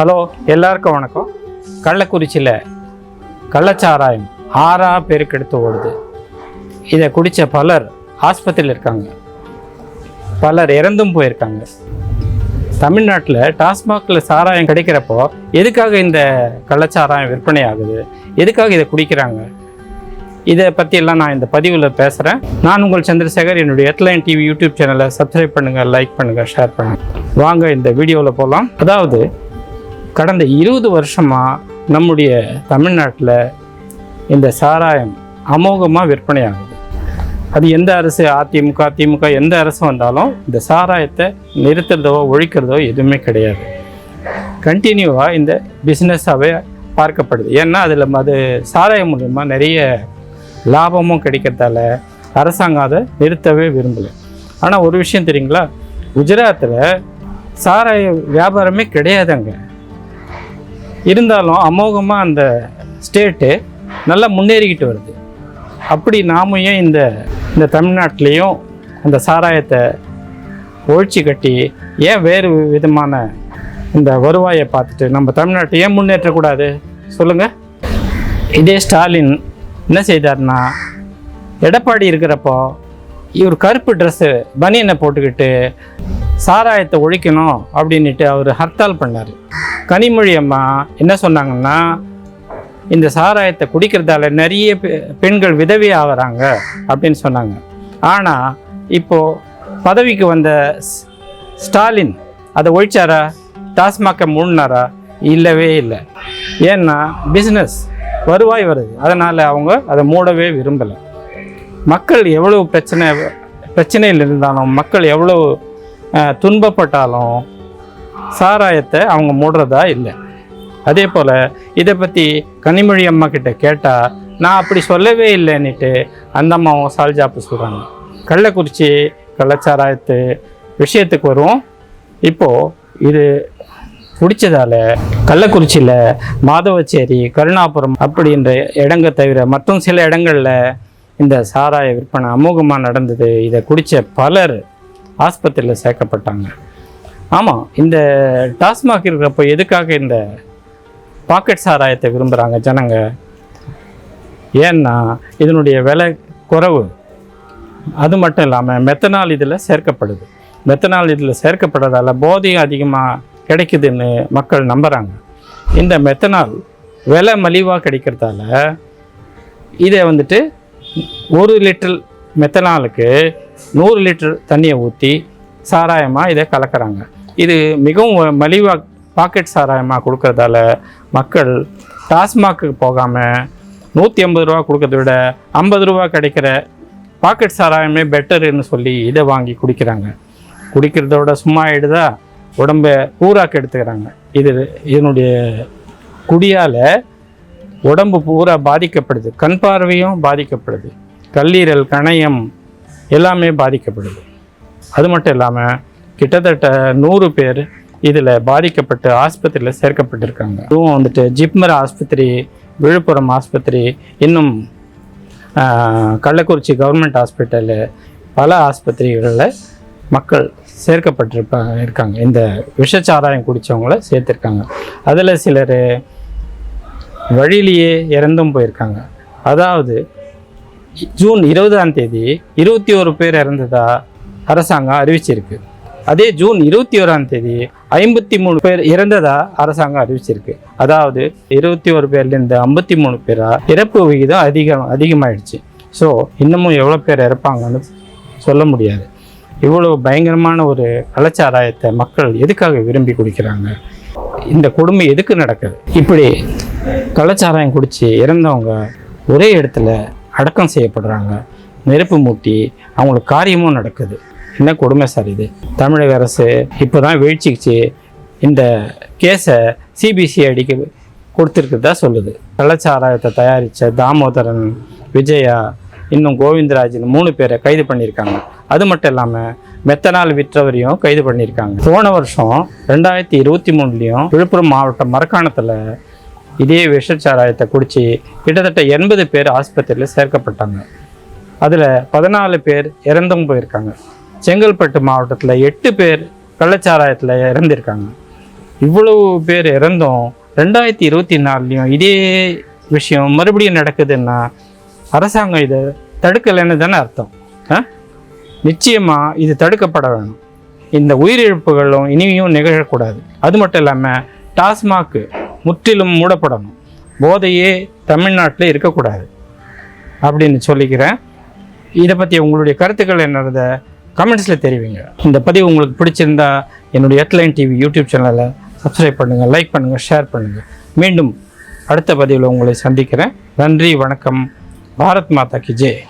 Hello எல்லாருக்கும் வணக்கம். கள்ளக்குறிச்சியில் கள்ளச்சாராயம் ஆறா பேருக்கு எடுத்து ஓடுது. இதை குடித்த பலர் ஆஸ்பத்திரியில் இருக்காங்க. பலர் இறந்தும் போயிருக்காங்க. தமிழ்நாட்டில் டாஸ்மாகில் சாராயம் கிடைக்கிறப்போ எதுக்காக இந்த கள்ளச்சாராயம் விற்பனை ஆகுது? எதுக்காக இதை குடிக்கிறாங்க? இதை பற்றியெல்லாம் நான் இந்த பதிவில் பேசுகிறேன் நான் உங்கள் சந்திரசேகர். என்னுடைய எத்லைன் டிவி யூடியூப் சேனலை சப்ஸ்கிரைப் பண்ணுங்கள் லைக் பண்ணுங்கள் ஷேர் பண்ணுங்கள் வாங்க இந்த வீடியோவில் போகலாம் அதாவது கடந்த இருபது வருஷமாக நம்முடைய தமிழ்நாட்டில் இந்த சாராயம் அமோகமாக விற்பனையாகுது. அது எந்த அரசு? அதிமுக திமுக எந்த அரசு வந்தாலும் இந்த சாராயத்தை நிறுத்துறதோ ஒழிக்கிறதோ எதுவுமே கிடையாது. கண்டினியூவாக இந்த பிஸ்னஸாகவே பார்க்கப்படுது. ஏன்னா அதில் அது சாராயம் மூலயமா நிறைய லாபமும் கிடைக்கிறதால அரசாங்கம் அதை நிறுத்தவே விரும்பலை. ஆனால் ஒரு விஷயம் தெரியுங்களா? குஜராத்தில் சாராய வியாபாரமே கிடையாதுங்க. இருந்தாலும் அமோகமாக அந்த ஸ்டேட்டு நல்லா முன்னேறிக்கிட்டு வருது. அப்படி நாமும் ஏன் இந்த இந்த தமிழ்நாட்டிலையும் அந்த சாராயத்தை ஒழிச்சு கட்டி ஏன் வேறு விதமான இந்த வருவாயை பார்த்துட்டு நம்ம தமிழ்நாட்டை ஏன் முன்னேற்றக்கூடாது? சொல்லுங்கள் இதே ஸ்டாலின் என்ன செய்தார்னா எடப்பாடி இருக்கிறப்போ இவர் கருப்பு ட்ரெஸ்ஸு பனியனை போட்டுக்கிட்டு சாராயத்தை ஒழிக்கணும் அப்படின்ட்டு அவர் ஹர்த்தால் பண்ணார். கனிமொழி அம்மா என்ன சொன்னாங்கன்னா இந்த சாராயத்தை குடிக்கிறதால நிறைய பெ- பெண்கள் விதவி ஆகிறாங்க அப்படின்னு சொன்னாங்க. ஆனால் இப்போது பதவிக்கு வந்த ஸ்- ஸ்டாலின் அதை ஒழிச்சாரா? டாஸ்மாகை மூடினாரா? இல்லவே இல்லை. ஏன்னா பிஸ்னஸ் வருவாய் வருது. அதனால் அவங்க அதை மூடவே விரும்பலை. மக்கள் எவ்வளவு பிரச்சனை பிரச்சனையில் இருந்தாலும் மக்கள் எவ்வளவு துன்பப்பட்டாலும் சாராயத்தை அவங்க மூடுறதா இல்லை. அதே போல் இதை பற்றி கனிமொழி அம்மா கிட்ட கேட்டால் நான் அப்படி சொல்லவே இல்லைன்னுட்டு அந்த அம்மாவும் சால்ஜாப்பு சொல்கிறாங்க கள்ளக்குறிச்சி கள்ளச்சாராயத்து விஷயத்துக்கு வருவோம். இப்போது இது குடித்ததால கள்ளக்குறிச்சியில் மாதவச்சேரி கருணாபுரம் அப்படின்ற இடங்க தவிர மற்றும் சில இடங்களில் இந்த சாராய விற்பனை அமோகமாக நடந்தது. இதை குடித்த பலர் ஆஸ்பத்திரியில் சேர்க்கப்பட்டாங்க. ஆமாம் இந்த டாஸ்மாக் இருக்கிறப்போ எதுக்காக இந்த பாக்கெட் சாராயத்தை விரும்புகிறாங்க ஜனங்க? ஏன்னா இதனுடைய விலை குறைவு. அது மட்டும் இல்லாமல் மெத்தனால் இதில் சேர்க்கப்படுது. மெத்தனால் இதில் சேர்க்கப்படுறதால போதையும் அதிகமாக கிடைக்குதுன்னு மக்கள் நம்புகிறாங்க இந்த மெத்தனால் விலை மலிவாக கிடைக்கிறதால இதை வந்துட்டு ஒரு லிட்டர் மெத்தனாலுக்கு நூறு லிட்டர் தண்ணியை ஊற்றி சாராயமாக இதை கலக்கிறாங்க. இது மிகவும் மலிவாக பாக்கெட் சாராயமாக கொடுக்கறதால மக்கள் டாஸ்மாக்கு போகாமல் நூற்றி ஐம்பது ரூபா கொடுக்கறத விட ஐம்பது ரூபா கிடைக்கிற பாக்கெட் சாராயமே பெட்டருன்னு சொல்லி இதை வாங்கி குடிக்கிறாங்க. குடிக்கிறதோட சும்மா ஆகிடுதா உடம்பை பூராக்கு எடுத்துக்கிறாங்க. இது இதனுடைய குடியால் உடம்பு பூரா பாதிக்கப்படுது. கண் பார்வையும் பாதிக்கப்படுது. கல்லீரல் கணையம் எல்லாமே பாதிக்கப்படுது. அது மட்டும் இல்லாமல் கிட்டத்தட்ட நூறு பேர் இதில் பாதிக்கப்பட்டு ஆஸ்பத்திரியில் சேர்க்கப்பட்டிருக்காங்க. இதுவும் வந்துட்டு ஜிப்மர் ஆஸ்பத்திரி விழுப்புரம் ஆஸ்பத்திரி இன்னும் கள்ளக்குறிச்சி கவர்மெண்ட் ஹாஸ்பிட்டலு பல ஆஸ்பத்திரிகளில் மக்கள் சேர்க்கப்பட்டிருப்பாங்க இருக்காங்க. இந்த விஷச்சாராயம் குடித்தவங்கள சேர்த்துருக்காங்க. அதில் சிலர் வழியிலேயே இறந்தும் போயிருக்காங்க. அதாவது ஜூன் இருபதாம் தேதி இருபத்தி ஒரு பேர் இறந்ததா அரசாங்கம் அறிவிச்சிருக்கு. அதே ஜூன் இருபத்தி ஓராம் தேதி ஐம்பத்தி மூணு பேர் இறந்ததா அரசாங்கம் அறிவிச்சிருக்கு. அதாவது இருபத்தி ஒரு பேர்லேருந்து ஐம்பத்தி மூணு பேரா இறப்பு விகிதம் அதிகம் அதிகமாயிடுச்சு. ஸோ இன்னமும் எவ்வளோ பேர் இறப்பாங்கன்னு சொல்ல முடியாது. இவ்வளோ பயங்கரமான ஒரு கலாச்சாராயத்தை மக்கள் எதுக்காக விரும்பி குடிக்கிறாங்க? இந்த கொடுமை எதுக்கு நடக்குது? இப்படி கலாச்சாராயம் குடித்து இறந்தவங்க ஒரே இடத்துல அடக்கம் செய்யப்படுறாங்க. நெருப்பு மூட்டி அவங்களுக்கு காரியமும் நடக்குது. என்ன கொடுமை சார் இது? தமிழக அரசு இப்போ தான் வீழ்ச்சிக்கு இந்த கேஸை சிபிசிஐடிக்கு கொடுத்துருக்குதா சொல்லுது. கள்ளச்சாராயத்தை தயாரித்த தாமோதரன் விஜயா இன்னும் கோவிந்தராஜன் மூணு பேரை கைது பண்ணியிருக்காங்க. அது மட்டும் இல்லாமல் மெத்தனால் விற்றவரையும் கைது பண்ணியிருக்காங்க. போன வருஷம் ரெண்டாயிரத்தி இருபத்தி மூணுலேயும் விழுப்புரம் மாவட்டம் மரக்காணத்தில் இதே விஷச்சாராயத்தை குடித்து கிட்டத்தட்ட எண்பது பேர் ஆஸ்பத்திரியில் சேர்க்கப்பட்டாங்க. அதில் பதினாலு பேர் இறந்தும் போயிருக்காங்க. செங்கல்பட்டு மாவட்டத்தில் எட்டு பேர் கள்ளச்சாராயத்தில் இறந்திருக்காங்க. இவ்வளவு பேர் இறந்தும் ரெண்டாயிரத்தி இருபத்தி நாலுலேயும் இதே விஷயம் மறுபடியும் நடக்குதுன்னா அரசாங்கம் இதை தடுக்கலைன்னு தானே அர்த்தம். ஆ? நிச்சயமாக இது தடுக்கப்பட வேணும். இந்த உயிரிழப்புகளும் இனிமையும் நிகழக்கூடாது. அது மட்டும் இல்லாமல் டாஸ்மாக்கு முற்றிலும் மூடப்படணும். போதையே தமிழ்நாட்டில் இருக்கக்கூடாது. அப்படின்னு சொல்லிக்கிறேன் இதை பற்றி உங்களுடைய கருத்துக்கள் என்னறத கமெண்ட்ஸில் தெரிவிங்க. இந்த பதிவு உங்களுக்கு பிடிச்சிருந்தா என்னுடைய ஹெட்லைன் டிவி யூடியூப் சேனலை சப்ஸ்கிரைப் பண்ணுங்கள் லைக் பண்ணுங்கள் ஷேர் பண்ணுங்கள் மீண்டும் அடுத்த பதிவில் உங்களை சந்திக்கிறேன். நன்றி வணக்கம். பாரத் மாதா கி ஜெய்